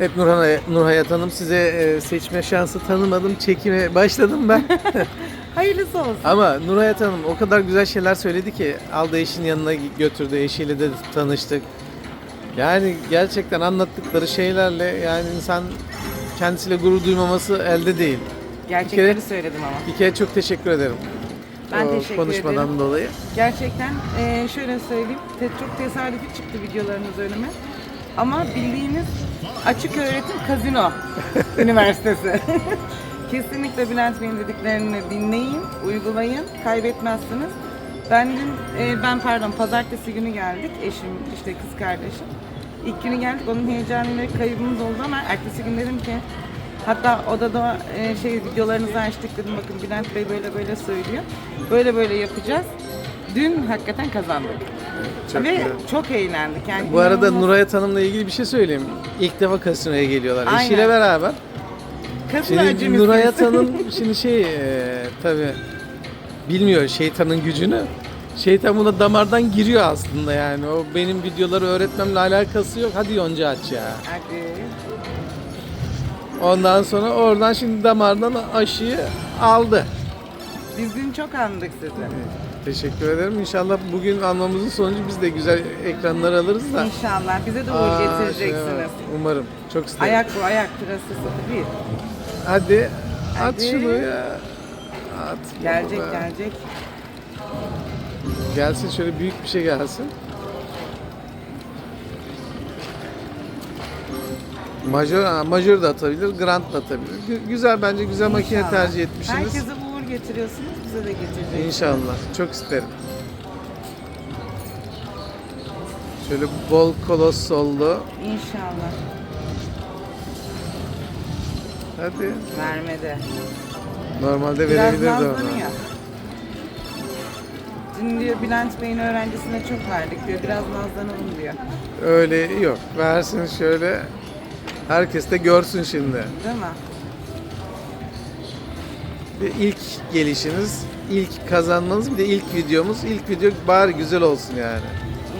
Evet Nurhan, Nur Hayat Hanım size e, seçme şansı tanımadım. Çekime başladım ben. Hayırlısı olsun. Ama Nur Hayat Hanım o kadar güzel şeyler söyledi ki aldı eşinin yanına götürdü. Eşiyle de tanıştık. Yani gerçekten anlattıkları şeylerle yani insan kendisiyle gurur duymaması elde değil. Gerçekleri kere- söyledim ama. Bir kere çok teşekkür ederim. Ben o teşekkür konuşmadan ederim. dolayı. Gerçekten eee, şöyle söyleyeyim. Çok tesadüfi çıktı videolarınız önüme. Ama bildiğiniz açık öğretim kazino üniversitesi. Kesinlikle Bülent Bey'in dediklerini dinleyin, uygulayın, kaybetmezsiniz. Ben dün, eee, ben pardon pazartesi günü geldik, eşim işte kız kardeşim. İlk günü geldik, onun heyecanıyla kaybımız oldu ama ertesi gün dedim ki Hatta odada e, şey videolarınızı açtık dedim bakın Bülent Bey böyle böyle söylüyor. Böyle böyle yapacağız. Dün hakikaten kazandık. Çok Ve güzel. çok eğlendik. Yani Bu arada inanılmaz- Nurayet Hanım'la ilgili bir şey söyleyeyim. İlk defa kasinoya geliyorlar. Aynen. Eşiyle beraber. Kasino Şimdi acımız Nurayet biz. Hanım şimdi şey e, tabi bilmiyor şeytanın gücünü. Şeytan buna damardan giriyor aslında yani. O benim videoları öğretmemle alakası yok. Hadi yonca aç ya. Hadi. Ondan sonra oradan şimdi damardan aşıyı aldı. Biz dün çok andık sizi. Teşekkür ederim. İnşallah bugün almamızın sonucu biz de güzel ekranlar alırız da. İnşallah bize de uğur Aa, şey getireceksiniz. var. Umarım. Çok isterim. Ayak bu ayak pırasası bir. Hadi at Hadi. şunu ya. At. Gelecek baba. gelecek. Gelsin şöyle büyük bir şey gelsin. Majör, ha, majör da atabilir, grand da atabilir. Gü- güzel bence güzel makine İnşallah. tercih etmişsiniz. Herkese getiriyorsunuz bize de getireceksiniz. İnşallah. Çok isterim. Şöyle bol kolos soldu. İnşallah. Hadi. Vermede. Normalde Biraz verebilirdi ona. nazlanıyor. Dün diyor Bülent Bey'in öğrencisine çok verdik diyor. Biraz nazlanalım diyor. Öyle yok. Versin şöyle. Herkes de görsün şimdi. Değil mi? İlk gelişiniz, ilk kazanmanız bir de ilk videomuz. İlk video bari güzel olsun yani.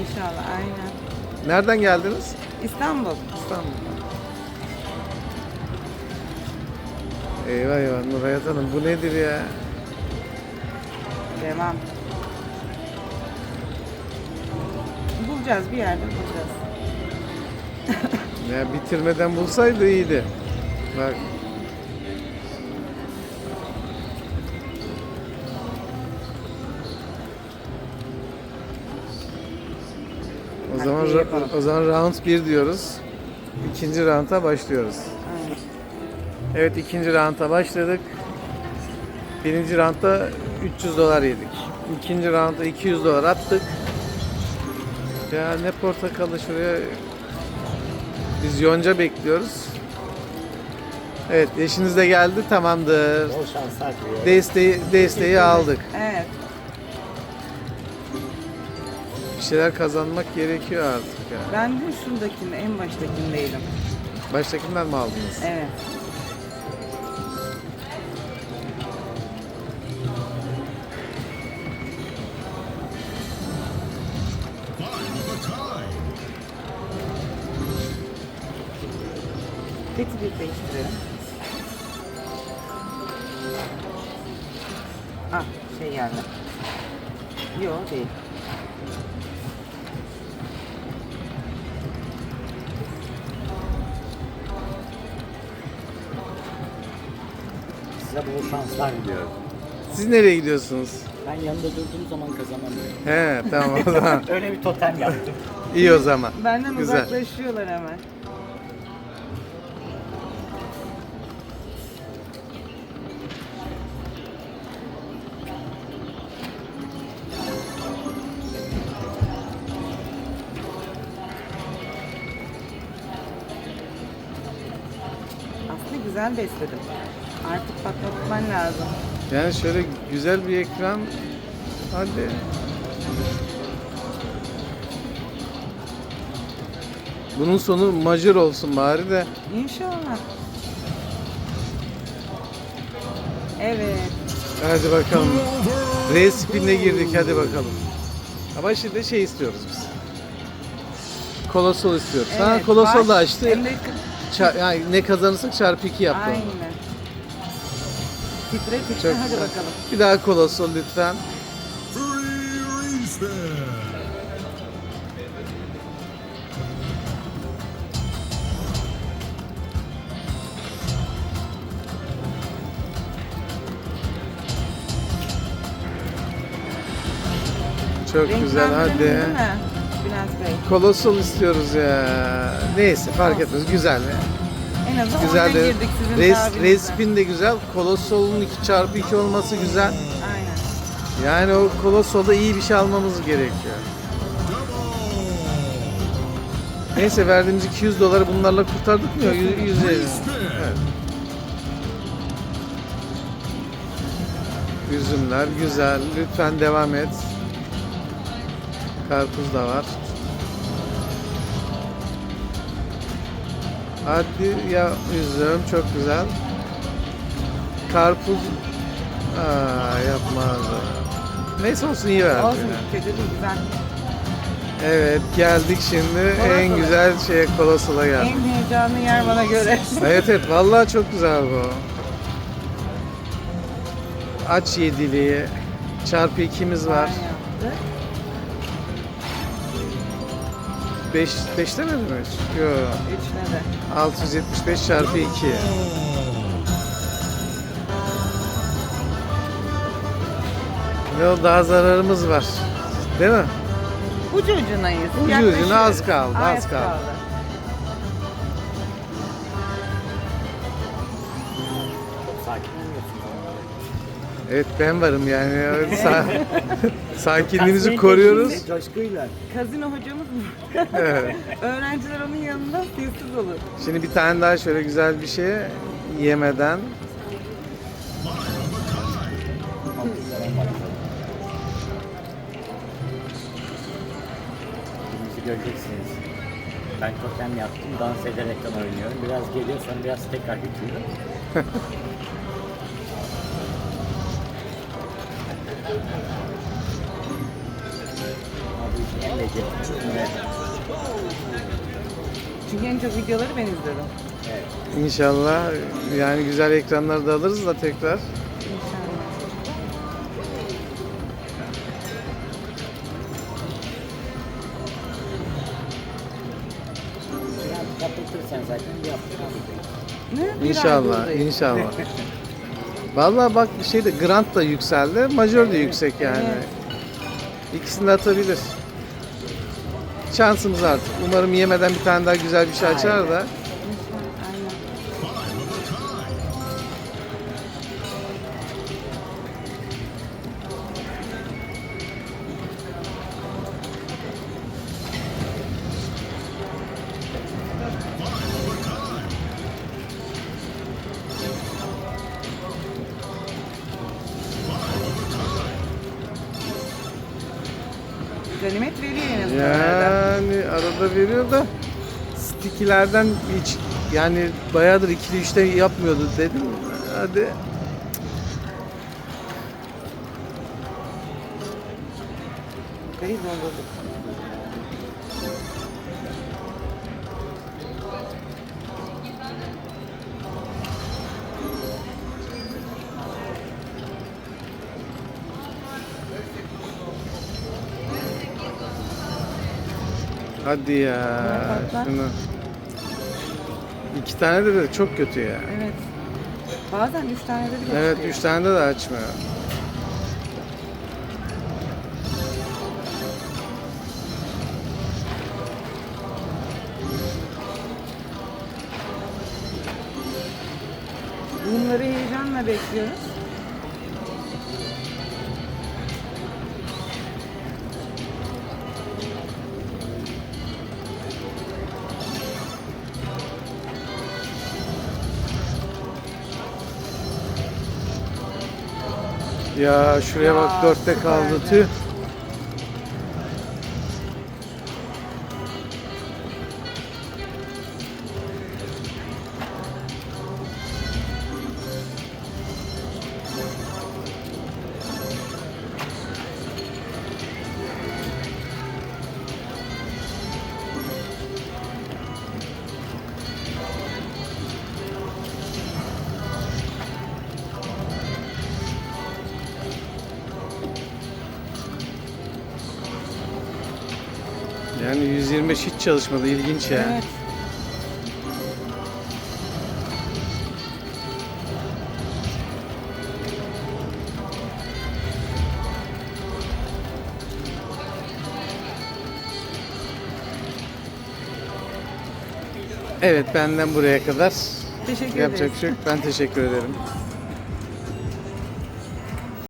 İnşallah aynen. Nereden geldiniz? İstanbul. İstanbul. Eyvah eyvah Nurhayat Hanım bu nedir ya? Devam. Bulacağız bir yerde bulacağız. Ya bitirmeden bulsaydı iyiydi. Bak. O zaman Takviye yapalım. o zaman round 1 diyoruz. İkinci rounda başlıyoruz. Aynen. Evet ikinci rounda başladık. Birinci roundda 300 dolar yedik. İkinci roundda 200 dolar attık. Ya ne portakalı şuraya biz yonca bekliyoruz. Evet eşiniz de geldi tamamdır. Bol şanslar diliyorum. Desteği, desteği aldık. Evet. Şeyler kazanmak gerekiyor artık ya. Ben de şuradakinde en baştakindeydim. Baştakinden mi aldınız? Evet. Beti bir değiştirelim. Ah şey geldi. Yok değil. Size bol şanslar diliyorum. Siz nereye gidiyorsunuz? Ben yanında durduğum zaman kazanamıyorum. He tamam o zaman. Öyle bir totem yaptım. İyi o zaman. Benden Güzel. uzaklaşıyorlar hemen. Aslında güzel besledim. Patlatman lazım. Yani şöyle güzel bir ekran. Hadi. Bunun sonu majör olsun bari de. İnşallah. Evet. Hadi bakalım. R spin'e girdik hadi bakalım. Ama şimdi şey istiyoruz biz. Kolosal istiyoruz. ha evet, kolosal da açtı. Hem de yani ne kazanırsak çarpı 2 yaptı. Aynen. Titre titre Çok hadi güzel. bakalım. Bir daha kolosal lütfen. Three respin. Çok güzel Renklendirdin hadi. Bülent Bey? Kolosal istiyoruz ya. Neyse fark etmez güzel ya. En azından Güzel de. girdik sizin Res, tabirinizle. respin de güzel. Kolosal'ın 2 çarpı 2 olması güzel. Aynen. Yani o kolosalda iyi bir şey almamız gerekiyor. Neyse verdiğimiz 200 doları bunlarla kurtardık mı? 100, 150. Evet. Üzümler güzel. Lütfen devam et. Karpuz da var. Hadi ya üzüm çok güzel. Karpuz Aa yapmaz. Neyse olsun iyi verdi. Olsun yine. kötü değil güzel. Evet geldik şimdi en Kolosala. güzel şeye Kolosal'a geldik. En heyecanlı yer bana göre. Evet evet vallahi çok güzel bu. Aç yediliği. Çarpı ikimiz var. Aynen. 5 5 demedi mi hiç? Yok. Üçüne de. 675 çarpı 2. Ve o daha zararımız var. Değil mi? Ucu ucunayız. Ucu ucuna az kaldı, az kaldı. Evet ben varım yani. Sa- sakinliğimizi koruyoruz. Coşkuyla. Kazino hocamız mı? Evet. Öğrenciler onun yanında sessiz olur. Şimdi bir tane daha şöyle güzel bir şey yemeden. Bizi göreceksiniz. Ben totem yaptım, dans ederekten oynuyorum. Biraz geliyor, sonra biraz tekrar bitiyor. Çünkü en çok videoları ben izledim. evet, İnşallah yani güzel ekranları da alırız da tekrar. Kapatırsan zaten bir hafta kalmayacak. Ne? Bir ay İnşallah, inşallah. Vallahi bak şey de Grant da yükseldi, Major da yüksek yani. İkisini de atabilir. Şansımız artık. Umarım yemeden bir tane daha güzel bir şey açar da. Ganimet veriyor en azından. Yani arada veriyor da sticky'lerden hiç yani bayağıdır ikili üçte yapmıyordu dedim. Hadi Kriz oldu. Hadi ya patlar. şunu. İki tane de, de çok kötü ya. Evet. Bazen üç tane de bile Evet çıkıyor. üç tane de, de açmıyor. Bunları heyecanla bekliyoruz. Ya şuraya bak dörtte kaldı tüh. Yani 125 hiç çalışmadı. ilginç ya. Evet. Evet benden buraya kadar. Teşekkür Yapacak ederiz. şey yok. Ben teşekkür ederim.